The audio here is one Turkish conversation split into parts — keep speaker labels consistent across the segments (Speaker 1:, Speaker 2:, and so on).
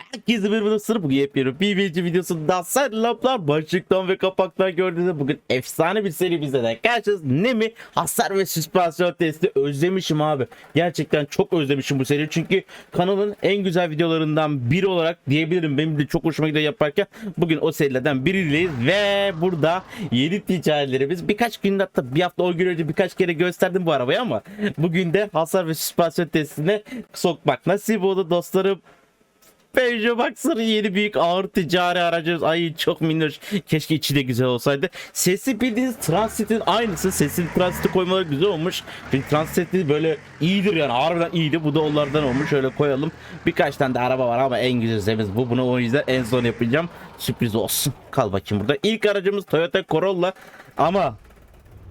Speaker 1: Herkese bir sırf bugün yepyeni bir video videosunda selamlar başlıktan ve kapaktan gördüğünüz bugün efsane bir seri bize de karşınız. Ne mi hasar ve süspansiyon testi özlemişim abi. Gerçekten çok özlemişim bu seri çünkü kanalın en güzel videolarından biri olarak diyebilirim. Benim de çok hoşuma gidiyor yaparken. Bugün o serilerden biriyleyiz ve burada yeni ticaretlerimiz birkaç günde hatta bir hafta o gün önce birkaç kere gösterdim bu arabayı ama bugün de hasar ve süspansiyon testine sokmak nasip oldu dostlarım Peugeot Boxer yeni büyük ağır ticari aracımız. Ay çok minnoş. Keşke içi de güzel olsaydı. Sesi bildiğiniz Transit'in aynısı. Sesini Transit'e koymaları güzel olmuş. Çünkü Transit'i böyle iyidir yani. Harbiden iyiydi. Bu da onlardan olmuş. Şöyle koyalım. Birkaç tane de araba var ama en güzelimiz bu. Bunu o yüzden en son yapacağım. Sürpriz olsun. Kal bakayım burada. İlk aracımız Toyota Corolla. Ama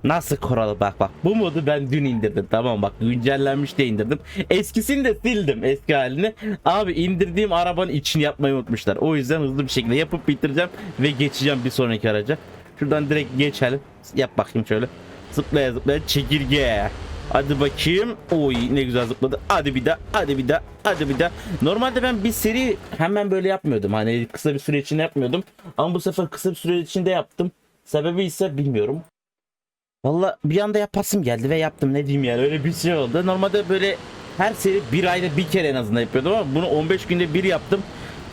Speaker 1: Nasıl Corolla bak bak bu modu ben dün indirdim tamam bak güncellenmiş de indirdim eskisini de sildim eski halini abi indirdiğim arabanın içini yapmayı unutmuşlar o yüzden hızlı bir şekilde yapıp bitireceğim ve geçeceğim bir sonraki araca şuradan direkt geçelim yap bakayım şöyle zıplaya zıplaya çekirge Hadi bakayım. Oy ne güzel zıpladı. Hadi bir daha. Hadi bir daha. Hadi bir daha. Normalde ben bir seri hemen böyle yapmıyordum. Hani kısa bir süre içinde yapmıyordum. Ama bu sefer kısa bir süre içinde yaptım. Sebebi ise bilmiyorum. Valla bir anda yapasım geldi ve yaptım ne diyeyim yani öyle bir şey oldu. Normalde böyle her seri bir ayda bir kere en azından yapıyordum ama bunu 15 günde bir yaptım.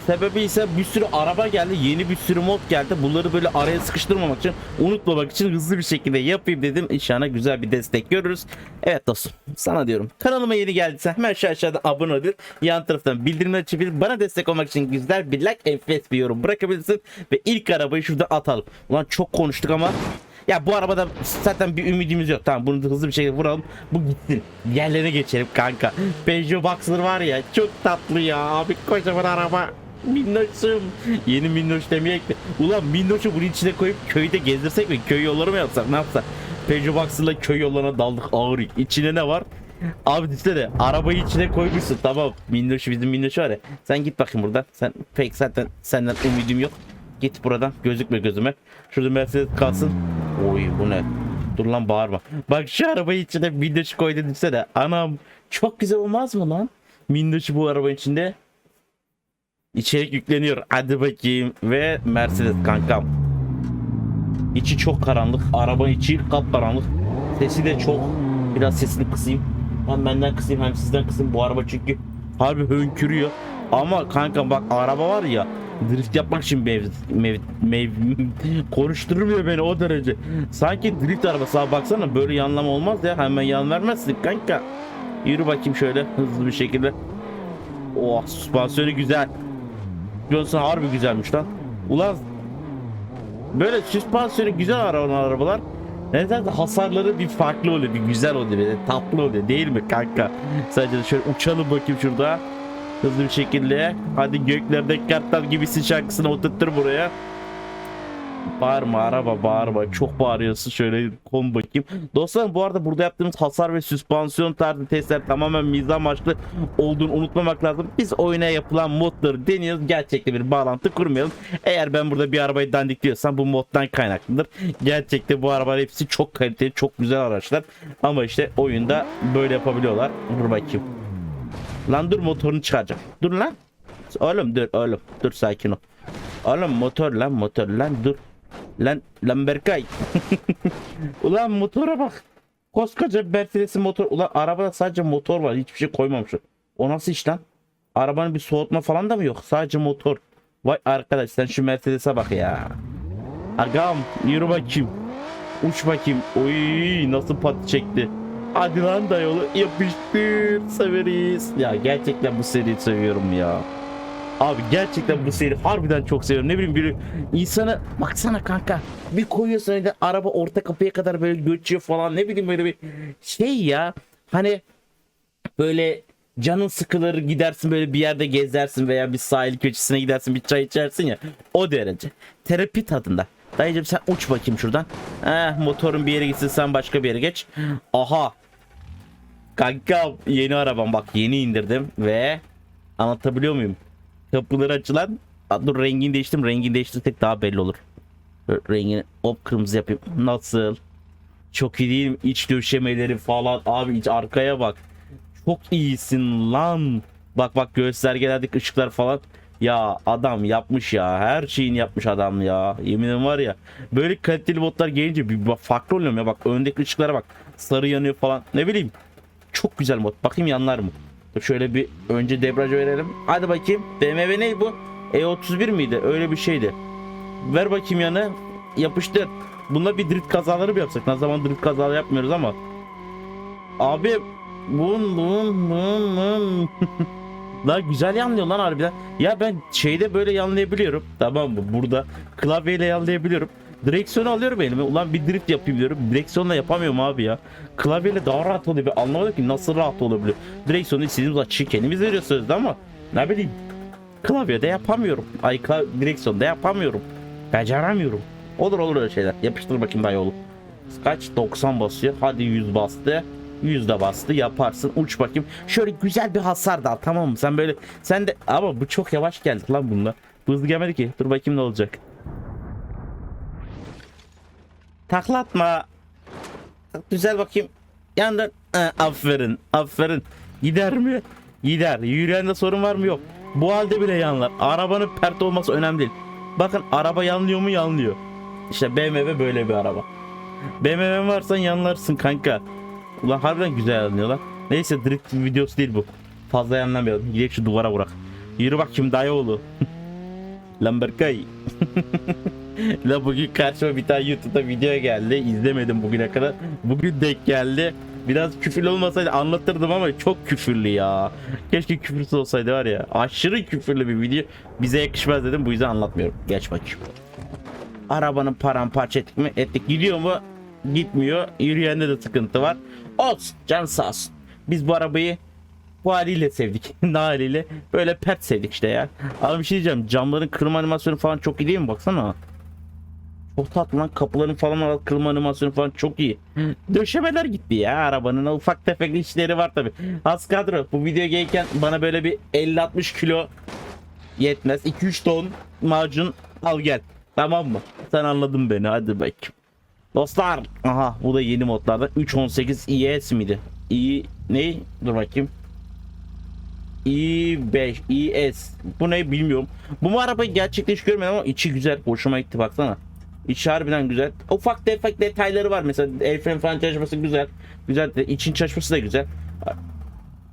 Speaker 1: Sebebi ise bir sürü araba geldi, yeni bir sürü mod geldi. Bunları böyle araya sıkıştırmamak için, unutmamak için hızlı bir şekilde yapayım dedim. İnşallah güzel bir destek görürüz. Evet dostum, sana diyorum. Kanalıma yeni geldiysen hemen şu aşağıda abone ol. Yan taraftan bildirimleri açabilir. Bana destek olmak için güzel bir like, enfes bir yorum bırakabilirsin. Ve ilk arabayı şurada atalım. Ulan çok konuştuk ama ya bu arabada zaten bir ümidimiz yok. Tamam bunu da hızlı bir şekilde vuralım. Bu gitsin. Diğerlerine geçelim kanka. Peugeot Boxer var ya çok tatlı ya. Abi kocaman araba. Minnoşum. Yeni minnoş demeyek de. Ulan minnoşu bunun içine koyup köyde gezdirsek mi? Köy yolları mı yapsak? Ne yapsak? Peugeot Boxer'la köy yollarına daldık ağır. İçine ne var? Abi de arabayı içine koymuşsun tamam. Minnoş bizim minnoş var ya. Sen git bakayım buradan. Sen pek zaten senden ümidim yok. Git buradan gözükme gözüme. Şurada Mercedes kalsın. Oy bu ne? Dur lan bağırma. Bak şu arabayı içine minnoş koy desene. Anam çok güzel olmaz mı lan? Minnoş bu araba içinde. İçerik yükleniyor. Hadi bakayım. Ve Mercedes kankam. İçi çok karanlık. Arabanın içi kapkaranlık. Sesi de çok. Biraz sesini kısayım. Hem benden kısayım hem sizden kısayım. Bu araba çünkü harbi hönkürüyor. Ama kanka bak araba var ya drift yapmak için mev, mev, mev, konuşturmuyor beni o derece. Sanki drift arabası abi baksana böyle yanlama olmaz ya hemen yan vermezsin kanka. Yürü bakayım şöyle hızlı bir şekilde. Oh süspansiyonu güzel. Johnson harbi güzelmiş lan. Ulan böyle süspansiyonu güzel araban arabalar. Neden hasarları bir farklı oluyor, bir güzel oluyor, bir tatlı oluyor değil mi kanka? Sadece şöyle uçalım bakayım şurada. Hızlı bir şekilde. Hadi göklerde kartal gibisin şarkısını oturttur buraya. Bağırma araba bağırma. Çok bağırıyorsun. Şöyle kon bakayım. Dostlar bu arada burada yaptığımız hasar ve süspansiyon tarzı testler tamamen mizah amaçlı olduğunu unutmamak lazım. Biz oyuna yapılan modları deniyoruz. Gerçekte bir bağlantı kurmayalım. Eğer ben burada bir arabayı dandik diyorsam bu moddan kaynaklıdır. Gerçekte bu arabalar hepsi çok kaliteli, çok güzel araçlar. Ama işte oyunda böyle yapabiliyorlar. Dur bakayım. Lan dur motorunu çıkaracağım. Dur lan. Oğlum dur oğlum. Dur sakin ol. Oğlum motor lan motor lan dur. Lan lan Berkay. Ulan motora bak. Koskoca Mercedes'in motor. Ulan arabada sadece motor var. Hiçbir şey koymamışlar. O nasıl iş lan? Arabanın bir soğutma falan da mı yok? Sadece motor. Vay arkadaş sen şu Mercedes'e bak ya. Agam yürü bakayım. Uç bakayım. Oy nasıl pat çekti. Hadi lan da yolu yapıştır severiz. Ya gerçekten bu seriyi seviyorum ya. Abi gerçekten bu seri harbiden çok seviyorum. Ne bileyim bir insana baksana kanka bir koyuyorsun öyle araba orta kapıya kadar böyle göçüyor falan ne bileyim böyle bir şey ya. Hani böyle canın sıkılır gidersin böyle bir yerde gezersin veya bir sahil köşesine gidersin bir çay içersin ya o derece. Terapi tadında. Dayıcım sen uç bakayım şuradan. Eh motorun bir yere gitsin sen başka bir yere geç. Aha. Kanka yeni arabam bak yeni indirdim ve anlatabiliyor muyum? Kapıları açılan dur rengini değiştim rengini değiştirsek daha belli olur. Rengini hop kırmızı yapayım. Nasıl? Çok iyi değil mi? İç döşemeleri falan. Abi iç arkaya bak. Çok iyisin lan. Bak bak göstergelerdeki ışıklar falan. Ya adam yapmış ya. Her şeyini yapmış adam ya. Yeminim var ya. Böyle kaliteli botlar gelince bir farklı oluyor ya. Bak öndeki ışıklara bak. Sarı yanıyor falan. Ne bileyim. Çok güzel mod. Bakayım yanlar mı? Şöyle bir önce debriyajı verelim. Hadi bakayım. BMW ne bu? E31 miydi? Öyle bir şeydi. Ver bakayım yanı. Yapıştır. Bunda bir drift kazaları mı yapsak? Ne zaman drift kazaları yapmıyoruz ama. Abi bun bun bun bun. Lan güzel yanlıyor lan harbiden. Ya ben şeyde böyle yanlayabiliyorum. Tamam mı? Burada klavyeyle yanlayabiliyorum. Direksiyonu alıyorum elime. Ulan bir drift yapayım diyorum. Direksiyonla yapamıyorum abi ya. Klavyeyle daha rahat oluyor. Ben anlamadım ki nasıl rahat olabilir. Direksiyonu istediğimiz açıyı kendimiz veriyoruz sözde ama ne bileyim. Klavyede yapamıyorum. Ay kla- direksiyonda yapamıyorum. Beceremiyorum. Olur olur öyle şeyler. Yapıştır bakayım dayı oğlum. Kaç? 90 basıyor. Hadi 100 bastı. 100 de bastı yaparsın uç bakayım şöyle güzel bir hasar da tamam mı sen böyle sen de ama bu çok yavaş geldi lan bununla bu hızlı gelmedi ki dur bakayım ne olacak taklatma. Güzel bakayım. Yandan Ha, aferin aferin. Gider mi? Gider. Yürüyende sorun var mı? Yok. Bu halde bile yanlar. Arabanın pert olması önemli değil. Bakın araba yanlıyor mu? Yanlıyor. İşte BMW böyle bir araba. BMW varsan yanlarsın kanka. Ulan harbiden güzel yanlıyorlar neyse drift videosu değil bu. Fazla yanlamayalım. Gidelim şu duvara bırak. Yürü bakayım dayıoğlu Lamberkay La bugün karşıma bir tane YouTube'da video geldi. İzlemedim bugüne kadar. Bugün denk geldi. Biraz küfürlü olmasaydı anlatırdım ama çok küfürlü ya. Keşke küfürsüz olsaydı var ya. Aşırı küfürlü bir video. Bize yakışmaz dedim bu yüzden anlatmıyorum. Geç bakayım. Arabanın paramparça ettik mi? Ettik. Gidiyor mu? Gitmiyor. Yürüyende de sıkıntı var. Olsun. Can sağ olsun. Biz bu arabayı bu haliyle sevdik. haliyle? Böyle pert sevdik işte ya. Abi bir şey diyeceğim. Camların kırma animasyonu falan çok iyi değil mi? Baksana. Çok tatlı lan. Kapıların falan kırma animasyonu falan çok iyi. Döşemeler gitti ya arabanın. Ufak tefek işleri var tabi. Az kadro. Bu video gelirken bana böyle bir 50-60 kilo yetmez. 2-3 ton macun al gel. Tamam mı? Sen anladın beni. Hadi bakayım. Dostlar. Aha bu da yeni modlardan. 3.18 ES miydi? İyi ne? Dur bakayım. i5 ES bu ne bilmiyorum. Bu arabayı gerçekten hiç görmedim ama içi güzel. Hoşuma gitti baksana. İçi harbiden güzel. Ufak tefek detayları var mesela el freni falan çalışması güzel. Güzel için çalışması da güzel.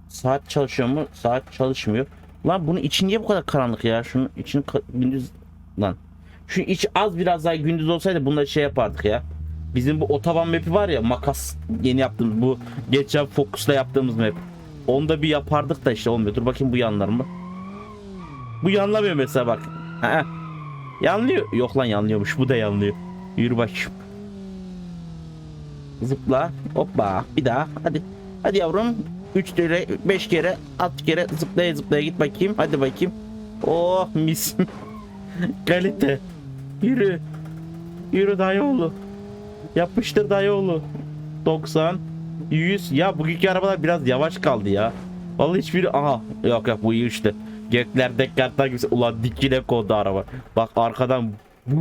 Speaker 1: Saat çalışıyor mu? Saat çalışmıyor. Lan bunun içi niye bu kadar karanlık ya? Şunun için gündüz lan. Şu iç az biraz daha gündüz olsaydı bunları şey yapardık ya. Bizim bu otoban map'i var ya makas yeni yaptığımız bu geçen Focus'la yaptığımız map. Onu da bir yapardık da işte olmuyor. Dur bakayım bu yanlar mı? Bu yanlamıyor mesela bak. Ha. Yanlıyor. Yok lan yanlıyormuş. Bu da yanlıyor. Yürü bakayım. Zıpla. Hoppa. Bir daha. Hadi. Hadi yavrum. 3 kere, 5 kere, 6 kere zıplaya zıplaya git bakayım. Hadi bakayım. Oh mis. Kalite. Yürü. Yürü dayıoğlu. Yapıştır dayıoğlu. 90 100 ya bugünkü arabalar biraz yavaş kaldı ya. Vallahi hiçbiri aha yok yok bu iyi işte. Göklerde kartlar gibi ulan dikine kondu araba. Bak arkadan.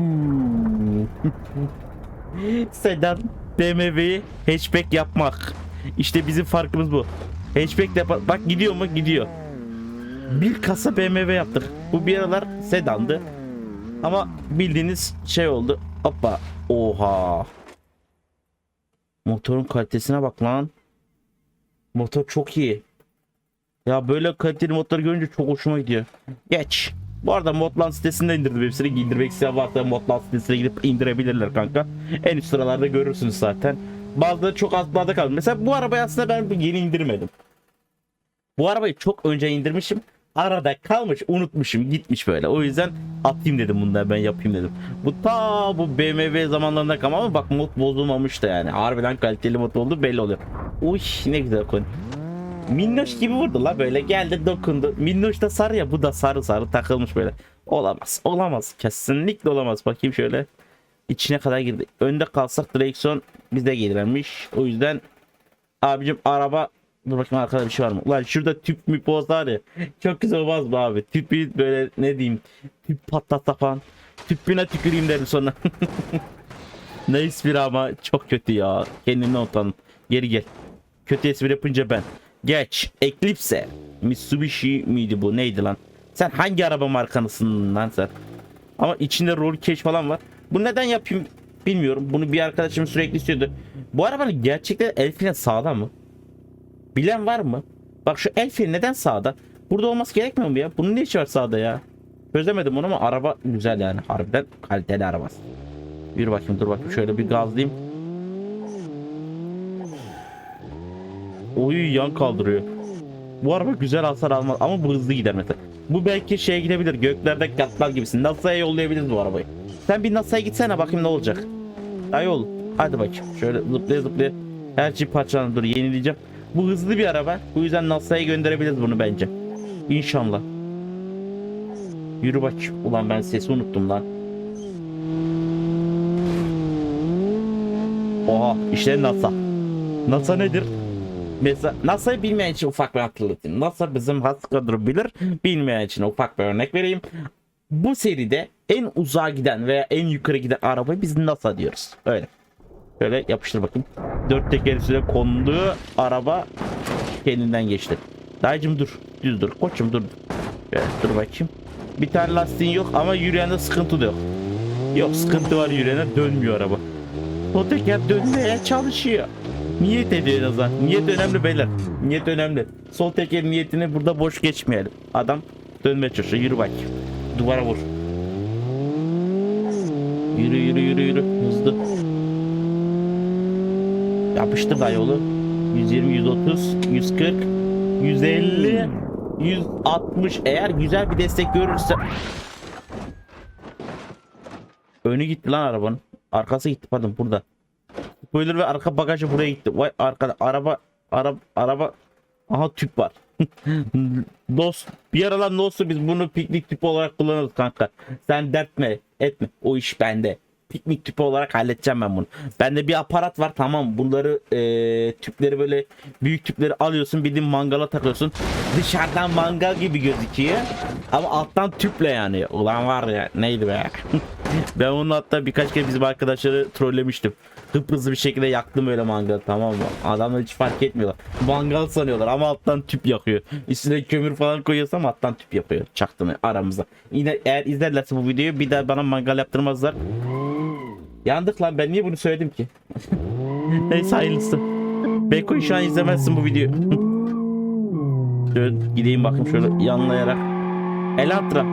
Speaker 1: Sedan BMW'yi hatchback yapmak. İşte bizim farkımız bu. Hatchback de bak gidiyor mu gidiyor. Bir kasa BMW yaptık. Bu bir aralar sedandı. Ama bildiğiniz şey oldu. Hoppa. Oha. Motorun kalitesine bak lan. Motor çok iyi. Ya böyle kaliteli modları görünce çok hoşuma gidiyor. Geç. Bu arada Modlan sitesinde indirdim hepsini. İndirmek isteyen varsa Modlan sitesine gidip indirebilirler kanka. En üst sıralarda görürsünüz zaten. Bazıları çok altlarda kaldı. Mesela bu arabayı aslında ben yeni indirmedim. Bu arabayı çok önce indirmişim. Arada kalmış unutmuşum gitmiş böyle. O yüzden atayım dedim bundan ben yapayım dedim. Bu ta bu BMW zamanlarında kalma ama bak mod bozulmamış da yani. Harbiden kaliteli mod oldu belli oluyor. Uy ne güzel konu. Minnoş gibi vurdu la böyle geldi dokundu. Minnoş da sarı ya bu da sarı sarı takılmış böyle. Olamaz olamaz kesinlikle olamaz. Bakayım şöyle içine kadar girdi. Önde kalsak direksiyon bizde gelirmiş. O yüzden abicim araba Dur bakayım arkada bir şey var mı? Ulan şurada tüp mü var ya. Çok güzel olmaz mı abi? Tüpü böyle ne diyeyim. Tüp patlatsa falan. Tüpüne tüküreyim derim sonra. ne espri ama çok kötü ya. Kendimden utandım. Geri gel. Kötü espri yapınca ben. Geç. Eclipse. Mitsubishi miydi bu? Neydi lan? Sen hangi araba markanısın lan sen? Ama içinde roll cage falan var. Bu neden yapayım bilmiyorum. Bunu bir arkadaşım sürekli istiyordu. Bu arabanın gerçekten el freni sağda mı? Bilen var mı? Bak şu el freni neden sağda? Burada olması gerekmiyor mu ya? Bunun ne işi var sağda ya? Çözemedim onu ama araba güzel yani. Harbiden kaliteli arabası. Yürü bakayım dur bakayım şöyle bir gazlayayım. Oy yan kaldırıyor. Bu araba güzel hasar almaz ama bu hızlı gider mesela. Bu belki şeye gidebilir göklerde katlar gibisin. NASA'ya yollayabiliriz bu arabayı. Sen bir NASA'ya gitsene bakayım ne olacak. Ay yol. Hadi bakayım. Şöyle zıplaya zıplaya. Her şey parçalanır. Dur yenileyeceğim. Bu hızlı bir araba. Bu yüzden NASA'ya gönderebiliriz bunu bence. İnşallah. Yürü bakayım. Ulan ben sesi unuttum lan. Oha işte NASA. NASA nedir? Mesela NASA'yı bilmeyen için ufak bir hatırlatayım. NASA bizim has kadro bilir. Bilmeyen için ufak bir örnek vereyim. Bu seride en uzağa giden veya en yukarı giden arabayı biz NASA diyoruz. Öyle. Şöyle yapıştır bakayım. Dört teker üstüne konduğu araba kendinden geçti. Dayıcım dur. Düz dur. Koçum dur. Evet, dur bakayım. Bir tane lastiğin yok ama yürüyende sıkıntı da yok. Yok sıkıntı var yürüyene dönmüyor araba. O teker dönmeye çalışıyor. Niyet ediyor en. Niyet önemli beyler. Niyet önemli. Sol teker niyetini burada boş geçmeyelim. Adam dönmeye çalışıyor. Yürü bak. Duvara vur. Yürü yürü yürü yürü. Hızlı. Yapıştır da yolu. 120, 130, 140, 150, 160. Eğer güzel bir destek görürse... Önü gitti lan arabanın. Arkası gitti pardon burada. Spoiler ve arka bagajı buraya gitti. Vay arkada araba araba araba aha tüp var. Dost bir ara lan dostum biz bunu piknik tüpü olarak kullanırız kanka. Sen dertme etme o iş bende. Piknik tüpü olarak halledeceğim ben bunu. Bende bir aparat var tamam bunları eee, tüpleri böyle büyük tüpleri alıyorsun bildiğin mangala takıyorsun. Dışarıdan mangal gibi gözüküyor. Ama alttan tüple yani. Ulan var ya neydi be. ben onu hatta birkaç kere bizim arkadaşları trollemiştim. Hızlı bir şekilde yaktım öyle mangalı tamam mı? Adamlar hiç fark etmiyorlar. Mangal sanıyorlar ama alttan tüp yakıyor. Üstüne kömür falan koyuyorsam alttan tüp yapıyor. Çaktım aramızda. Yine eğer izlerlerse bu videoyu bir daha bana mangal yaptırmazlar. Yandık lan ben niye bunu söyledim ki? Neyse hayırlısı. Beko şu an izlemezsin bu videoyu. şöyle gideyim bakayım şöyle yanlayarak. Elantra.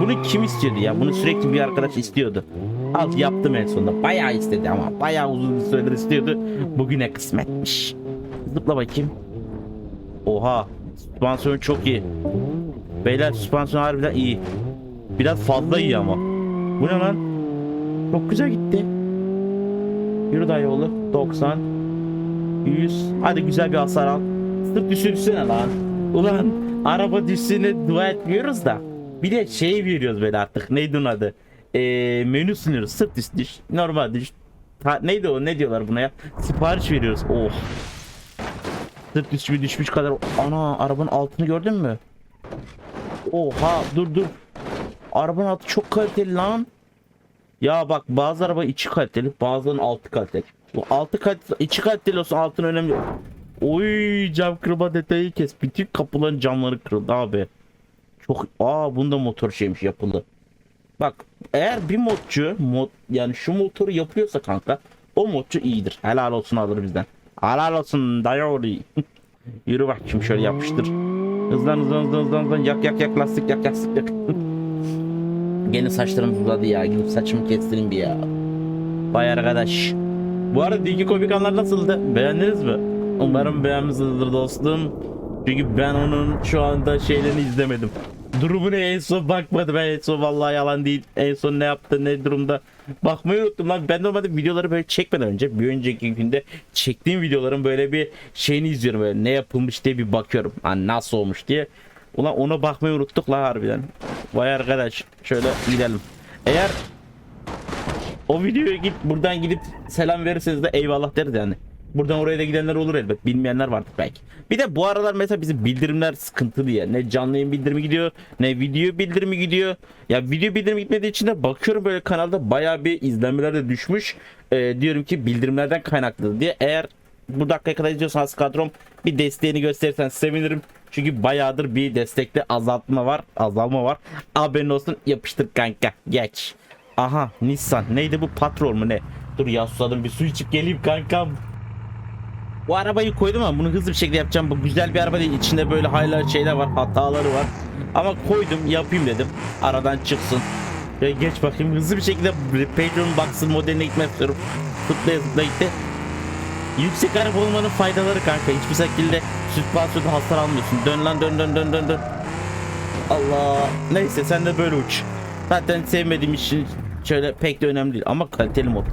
Speaker 1: Bunu kim istiyordu ya? Bunu sürekli bir arkadaş istiyordu. Al yaptım en sonunda. Bayağı istedi ama bayağı uzun bir süredir istiyordu. Bugüne kısmetmiş. Zıpla bakayım. Oha. Süspansiyon çok iyi. Beyler süspansiyon harbiden iyi. Biraz fazla iyi ama. Bu ne lan? Çok güzel gitti. Yürü dayı oğlu. 90. 100. Hadi güzel bir hasar al. Sırt düşürsene lan. Ulan araba düşsüne dua etmiyoruz da. Bir de şey veriyoruz böyle artık. Neydi onun adı? Ee, menü sunuyoruz. Sırt üst düş. Normal düş. Ha, neydi o? Ne diyorlar buna ya? Sipariş veriyoruz. Oh. Sırt üstü düşmüş kadar. Ana arabanın altını gördün mü? Oha dur dur. Arabanın altı çok kaliteli lan. Ya bak bazı araba içi kaliteli, bazılarının altı kaliteli. Bu altı kaliteli, içi kaliteli olsun altın önemli. Oy cam kırma detayı kes. Bütün kapıların camları kırıldı abi. Çok aa bunda motor şeymiş yapılı. Bak eğer bir modcu mod yani şu motoru yapıyorsa kanka o modcu iyidir. Helal olsun alır bizden. Helal olsun dayı. Yürü bak şimdi şöyle yapıştır. Hızlan hızlan hızlan hızlan, hızlan. yak yak yak lastik yak yak yak. Gene saçlarım uzadı ya. Gidip saçımı kestireyim bir ya. Vay arkadaş. Bu arada Digi Komik Anlar nasıldı? Beğendiniz mi? Umarım beğenmişsinizdir dostum. Çünkü ben onun şu anda şeylerini izlemedim. Durumuna en son bakmadım. En son vallahi yalan değil. En son ne yaptı ne durumda. Bakmayı unuttum lan. Ben normalde videoları böyle çekmeden önce bir önceki günde çektiğim videoların böyle bir şeyini izliyorum. Böyle ne yapılmış diye bir bakıyorum. Hani nasıl olmuş diye. Ulan ona bakmayı unuttuk la harbiden. Vay arkadaş şöyle gidelim. Eğer o videoya git buradan gidip selam verirseniz de eyvallah deriz yani. Buradan oraya da gidenler olur elbet. Bilmeyenler vardır belki. Bir de bu aralar mesela bizim bildirimler sıkıntı diye. Ne canlı yayın bildirimi gidiyor ne video bildirimi gidiyor. Ya video bildirimi gitmediği için de bakıyorum böyle kanalda bayağı bir izlenmeler de düşmüş. Ee, diyorum ki bildirimlerden kaynaklı diye. Eğer bu dakikaya kadar izliyorsanız kadrom bir desteğini gösterirsen sevinirim. Çünkü bayağıdır bir destekte azaltma var. Azalma var. Haberin olsun yapıştır kanka. Geç. Aha Nissan. Neydi bu patrol mu ne? Dur ya susadım bir su içip geleyim kankam. Bu arabayı koydum ama bunu hızlı bir şekilde yapacağım. Bu güzel bir araba değil. İçinde böyle haylar şeyler var. Hataları var. Ama koydum yapayım dedim. Aradan çıksın. Ya geç bakayım hızlı bir şekilde Patreon Box'ın modeline gitmek istiyorum. Zıplaya zıplaya gitti. Yüksek araba olmanın faydaları kanka. Hiçbir şekilde süspansiyonda hasar almıyorsun. Dön lan dön dön dön dön dön. Allah. Neyse sen de böyle uç. Zaten sevmediğim için şöyle pek de önemli değil. Ama kaliteli mod.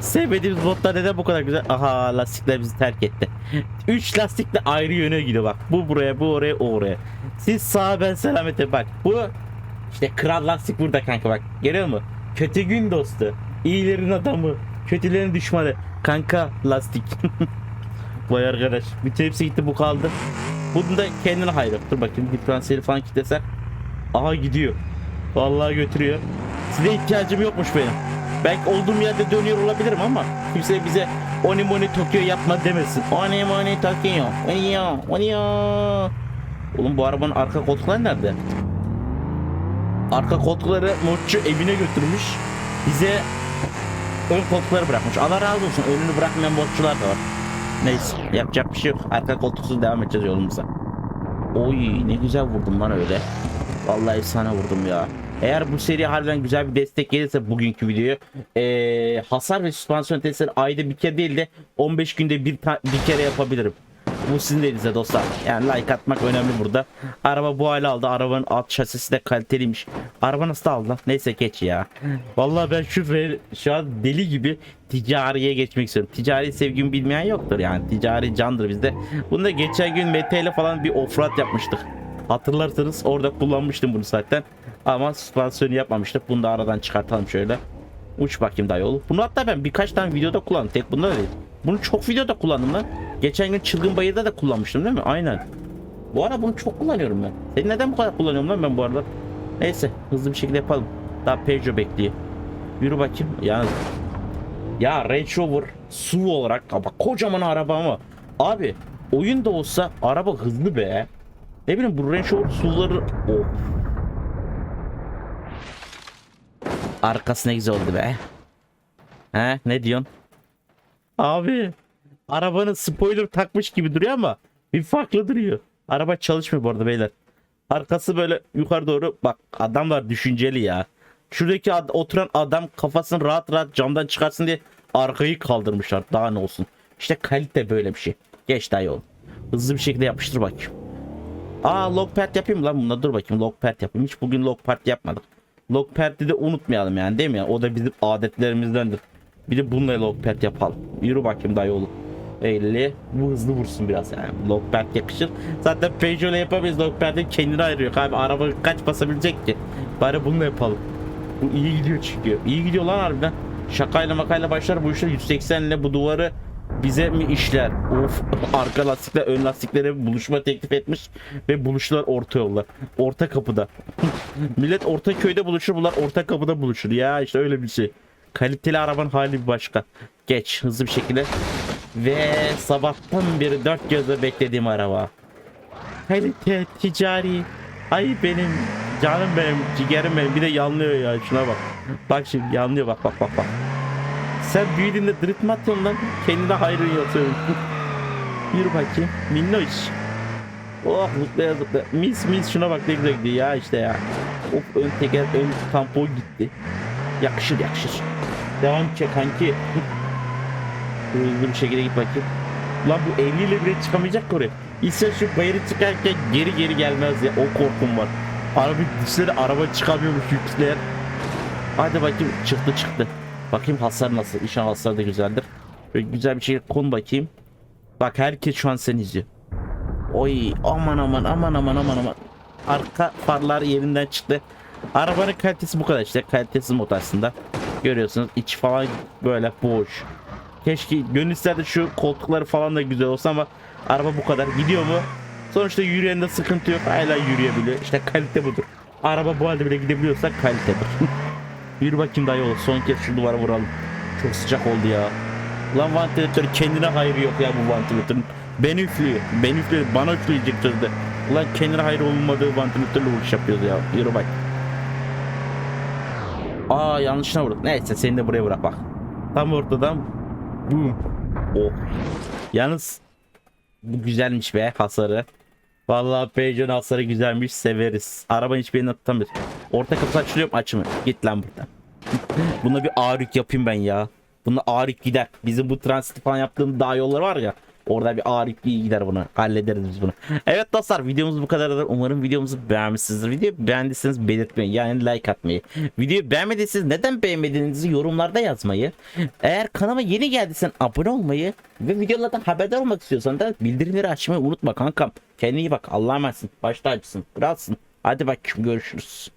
Speaker 1: Sevmediğimiz modlar neden bu kadar güzel? Aha lastikler bizi terk etti. 3 lastik de ayrı yöne gidiyor bak. Bu buraya, bu oraya, o oraya. Siz sağa ben selamete bak. Bu işte kral lastik burada kanka bak. Görüyor musun? Kötü gün dostu. İyilerin adamı. Kötülerin düşmanı. Kanka lastik. Vay arkadaş. Bütün hepsi gitti bu kaldı. Bunun da kendine hayrı. Dur bakayım diferansiyeli falan kitlesek. Aha gidiyor. Vallahi götürüyor. Size ihtiyacım yokmuş benim. Belki olduğum yerde dönüyor olabilirim ama kimse bize Oni Moni Tokyo yapma demesin. Oni Moni Tokyo. Oniyo. Oniyo. Oğlum bu arabanın arka koltukları nerede? Arka koltukları Mutçu evine götürmüş. Bize ön koltukları bırakmış. Allah razı olsun. Önünü bırakmayan borçlular da var. Neyse yapacak bir şey yok. Arka koltuksuz devam edeceğiz yolumuza. Oy ne güzel vurdum lan öyle. Vallahi efsane vurdum ya. Eğer bu seri harbiden güzel bir destek gelirse bugünkü videoyu eee, hasar ve süspansiyon testleri ayda bir kere değil de 15 günde bir, bir kere yapabilirim. Bu sizin elinizde dostlar. Yani like atmak önemli burada. Araba bu hale aldı. Arabanın alt şasisi de kaliteliymiş. Araba nasıl aldı? Neyse geç ya. Vallahi ben şu şu an deli gibi ticariye geçmek istiyorum. Ticari sevgimi bilmeyen yoktur yani. Ticari candır bizde. Bunu da geçen gün Mete ile falan bir offroad yapmıştık. Hatırlarsanız orada kullanmıştım bunu zaten. Ama süspansiyonu yapmamıştık. Bunu da aradan çıkartalım şöyle. Uç bakayım daha yolu. Bunu hatta ben birkaç tane videoda kullandım. Tek bunda da değil. Bunu çok videoda kullandım lan. Geçen gün Çılgın Bayır'da da kullanmıştım değil mi? Aynen. Bu ara bunu çok kullanıyorum ben. Seni neden bu kadar kullanıyorum lan ben bu arada? Neyse hızlı bir şekilde yapalım. Daha Peugeot bekliyor. Yürü bakayım. Ya ya Range Rover SUV olarak ama kocaman araba ama abi oyunda olsa araba hızlı be. Ne bileyim bu Range Rover SUV'ları oh. Arkası ne güzel oldu be. He ne diyorsun? Abi arabanın spoiler takmış gibi duruyor ama bir farklı duruyor. Araba çalışmıyor bu arada beyler. Arkası böyle yukarı doğru bak adamlar düşünceli ya. Şuradaki ad- oturan adam kafasını rahat rahat camdan çıkarsın diye arkayı kaldırmışlar. Daha ne olsun. İşte kalite böyle bir şey. Geç daha yol. Hızlı bir şekilde yapıştır bakayım. Aa logpad yapayım lan bunda dur bakayım logpad yapayım. Hiç bugün logpad yapmadık. Logpad'i de unutmayalım yani değil mi? O da bizim adetlerimizdendir. Bir de bununla logpad yapalım. Yürü bakayım dayı oğlum. 50. Bu hızlı vursun biraz yani. Logpad yakışır. Zaten Peugeot ile yapamayız. Logpad'in kendini ayırıyor. Abi araba kaç basabilecek ki? Bari bununla yapalım. Bu iyi gidiyor çünkü. İyi gidiyor lan harbiden. Şakayla makayla başlar bu işler 180 ile bu duvarı bize mi işler? Of arka lastikle ön lastiklere buluşma teklif etmiş ve buluşlar orta yolda. Orta kapıda. Millet orta köyde buluşur bunlar orta kapıda buluşur. Ya işte öyle bir şey. Kaliteli arabanın hali bir başka. Geç hızlı bir şekilde. Ve sabahtan beri dört gözle beklediğim araba. Kalite, ticari. Ay benim canım benim, ciğerim benim. Bir de yanlıyor ya şuna bak. Bak şimdi yanlıyor bak bak bak bak. Sen büyüdüğünde drift? Kendine hayrın yatıyorsun. Yürü bakayım. Minnoş. Oh zıplaya zıplaya. Mis mis şuna bak ne güzel gidiyor ya işte ya. Of ön teker ön tampon gitti. Yakışır yakışır. Devam çek kanki. Hızlı bir şekilde git bakayım. Lan bu 50 ile bile çıkamayacak ki oraya. İnsan şu bayırı çıkarken geri geri gelmez ya. O korkum var. Araba dışarı araba çıkamıyormuş yükseğe. Hadi bakayım çıktı çıktı. Bakayım hasar nasıl. İnşallah hasar da güzeldir. Böyle güzel bir şey kon bakayım. Bak herkes şu an seni izliyor. Oy aman aman aman aman aman aman. Arka farlar yerinden çıktı. Arabanın kalitesi bu kadar işte. Kalitesiz mod aslında. Görüyorsunuz iç falan böyle boş. Keşke gönül isterdi şu koltukları falan da güzel olsa ama araba bu kadar. Gidiyor mu? Sonuçta yürüyende sıkıntı yok. Hala yürüyebiliyor. İşte kalite budur. Araba bu halde bile gidebiliyorsa kalitedir. Yürü bakayım dayı oğlum. Son kez şu duvara vuralım. Çok sıcak oldu ya. Lan vantilatör kendine hayrı yok ya bu vantilatörün. Ben üflüyor. Ben üflüyor. Bana üfleyecek sözde. Ulan kendine hayır olmadığı vantilatörle uğraş yapıyordu ya. Yürü bak. Aa yanlışına vurduk. Neyse seni de buraya bırak bak. Tam ortadan. Boom. Oh. Yalnız bu güzelmiş be hasarı. Vallahi Peugeot'un hasarı güzelmiş severiz. Arabanın hiçbir yerine tutamıyoruz. Orta kapısı açılıyor mu? Açmıyor. Git lan buradan. Buna bir ağrık yapayım ben ya. Buna ağrık gider. Bizim bu transit falan yaptığım dağ yolları var ya. Orada bir ağrık bir gider buna. Hallederiz biz bunu. Evet dostlar videomuz bu kadar. Umarım videomuzu beğenmişsinizdir. Videoyu beğendiyseniz belirtmeyi yani like atmayı. Videoyu beğenmediyseniz neden beğenmediğinizi yorumlarda yazmayı. Eğer kanalıma yeni geldiysen abone olmayı ve videolardan haberdar olmak istiyorsan da bildirimleri açmayı unutma kankam. Kendine iyi bak. Allah'a emanetsin. Başta acısın. Kralsın. Hadi bak görüşürüz.